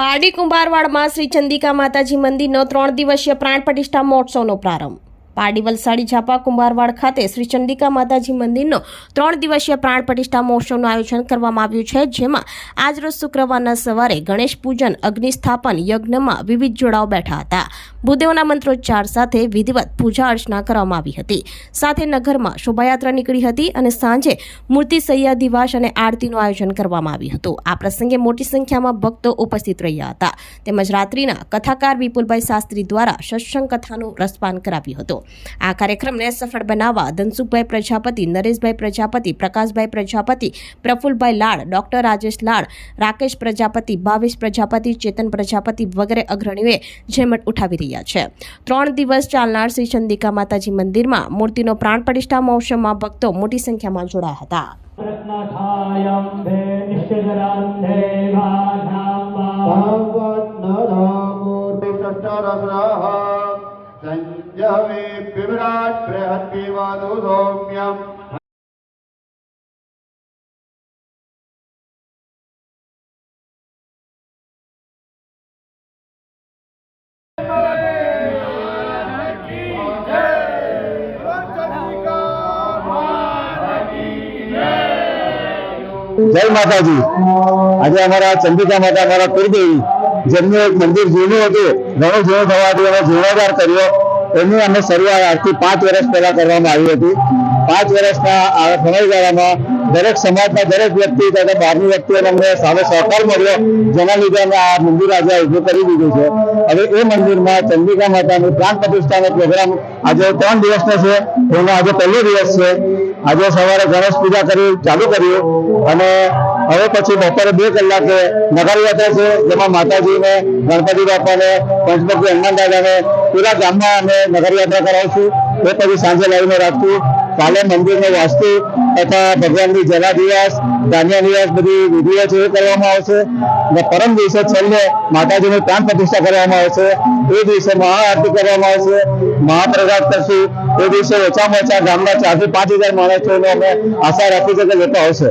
પારડી કુંભારવાડમાં શ્રી ચંદિકા માતાજી મંદિરનો ત્રણ દિવસીય પ્રાણ પ્રતિષ્ઠા મહોત્સવનો પ્રારંભ. પારડી વલસાડી ઝાપા કુંભારવાડ ખાતે શ્રી ચંડિકા માતાજી મંદિરનો ત્રણ દિવસીય પ્રાણ પ્રતિષ્ઠા મહોત્સવનું આયોજન કરવામાં આવ્યું છે, જેમાં આજરોજ શુક્રવારના સવારે ગણેશ પૂજન અગ્નિ સ્થાપન યજ્ઞમાં વિવિધ જોડાઓ બેઠા હતા. ભૂદેવના મંત્રોચ્ચાર સાથે વિધિવત પૂજા અર્ચના કરવામાં આવી હતી. સાથે નગરમાં શોભાયાત્રા નીકળી હતી અને સાંજે મૂર્તિ સૈયાદિવાસ અને આરતીનું આયોજન કરવામાં આવ્યું હતું. આ પ્રસંગે મોટી સંખ્યામાં ભક્તો ઉપસ્થિત રહ્યા હતા. તેમજ રાત્રિના કથાકાર વિપુલભાઈ શાસ્ત્રી દ્વારા સત્સંગ કથાનું રસપાન કરાવ્યું હતું. આ કાર્યક્રમને સફળ બનાવવા ધનસુખભાઈ પ્રજાપતિ, નરેશભાઈ પ્રજાપતિ, પ્રકાશભાઈ પ્રજાપતિ પ્રફુલભાઈ લાડ, ડોક્ટર રાજેશ લાડ, રાકેશ પ્રજાપતિ, ભાવેશ પ્રજાપતિ, ચેતન પ્રજાપતિ વગેરે અગ્રણીઓએ જેમત ઉઠાવી રહ્યા છે. ત્રણ દિવસ ચાલનાર શ્રી ચંદિકા માતાજી મંદિરમાં મૂર્તિનો પ્રાણ પ્રતિષ્ઠા મહોત્સવમાં ભક્તો મોટી સંખ્યામાં જોડાયા હતા. सञ्जवे विराट् बृहद्भिवादु सौम्यम् જય માતાજી આજે અમારા ચંદિકા માતા અમારા કુળદેવી જેમનું એક મંદિર જૂનું હતું ઘણું જૂનું થવાથી અમે જીર્ણોદ્ધાર કર્યો એની અમે શરૂઆત આજથી પાંચ વર્ષ પહેલા કરવામાં આવી હતી. પાંચ વર્ષના સમયગાળામાં દરેક સમાજના દરેક વ્યક્તિ તથા બહારની વ્યક્તિઓને અમને સારો સહકાર મળ્યો. જેના લીધે અમે આ મંદિર આજે ઊભું કરી દીધું છે. હવે એ મંદિરમાં ચંદિકા માતાની પ્રાણ પ્રતિષ્ઠાનો પ્રોગ્રામ આજે ત્રણ દિવસનો છે. એનો આજે પહેલો દિવસ છે. આજે સવારે ગણેશ પૂજા કરી, ચાલુ કર્યું. અને હવે પછી બપોરે બે કલાકે નગરયાત્રા છે, જેમાં માતાજીને, ગણપતિ બાપાને, પંચમુખી હનુમાન દાદાને, પૂરા ગામમાં અમે નગરયાત્રા કરાવશું. એ પછી સાંજે લાવીને રાખશું. કાલે મંદિરનો વાસ્તુ તથા ભગવાનની જલા દિવસ ધાન્ય દિવસ બધી વિધિઓ છે કરવામાં આવશે. અને પરમ દિવસે છેલ્લે માતાજીની પ્રાણ પ્રતિષ્ઠા કરવામાં આવશે. એ દિવસે મહાઆરતી કરવામાં આવશે. મહાપ્રસાદ કરશું. એ દિવસે ઓછામાં ઓછા ગામના ચારથી પાંચ હજાર માણસોનો અમે આશા રાખી છે કે લોકો આવશે.